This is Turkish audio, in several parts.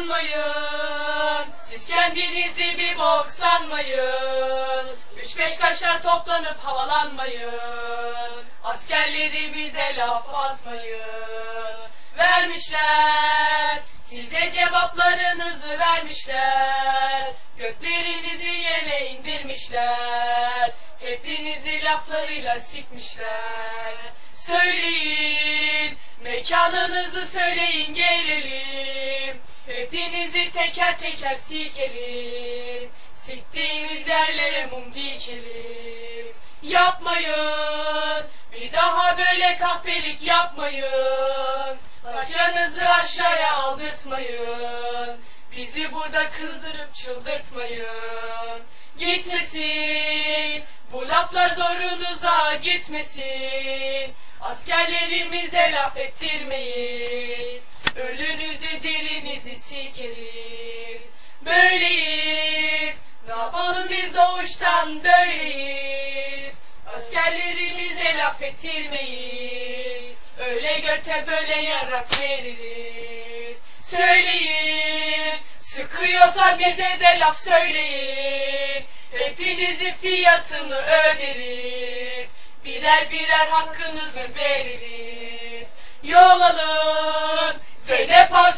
sanmayın. Siz kendinizi bir bok sanmayın. Üç beş kaşar toplanıp havalanmayın. Askerlerimize laf atmayın. Vermişler. Size cevaplarınızı vermişler. Göklerinizi yere indirmişler. Hepinizi laflarıyla sikmişler. Söyleyin, mekanınızı söyleyin gelelim. Teker teker sikelim. Siktiğimiz yerlere mum dikelim. Yapmayın, bir daha böyle kahpelik yapmayın. Paçanızı aşağıya aldırtmayın. Bizi burada kızdırıp çıldırtmayın. Gitmesin, bu laflar zorunuza gitmesin. Askerlerimize laf ettirmeyiz. Sikeriz. Böyleyiz. Ne yapalım biz doğuştan böyleyiz. Askerlerimize laf ettirmeyiz. Öyle göte böyle yarak veririz. Söyleyin. Sıkıyorsa bize de laf söyleyin. Hepinizin fiyatını öderiz. Birer birer hakkınızı veririz. Yol alın.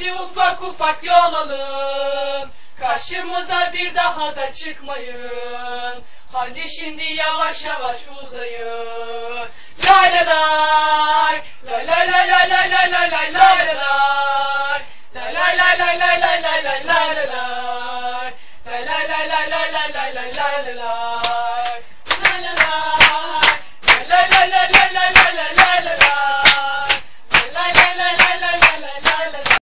Hadi ufak ufak yol alın Karşımıza bir daha da çıkmayın Hadi şimdi yavaş yavaş uzayın Lay lay lay Lay lay lay lay lay lay lay lay lay lay Lay lay lay lay lay lay lay lay lay lay lay Lay lay lay lay lay lay lay lay lay lay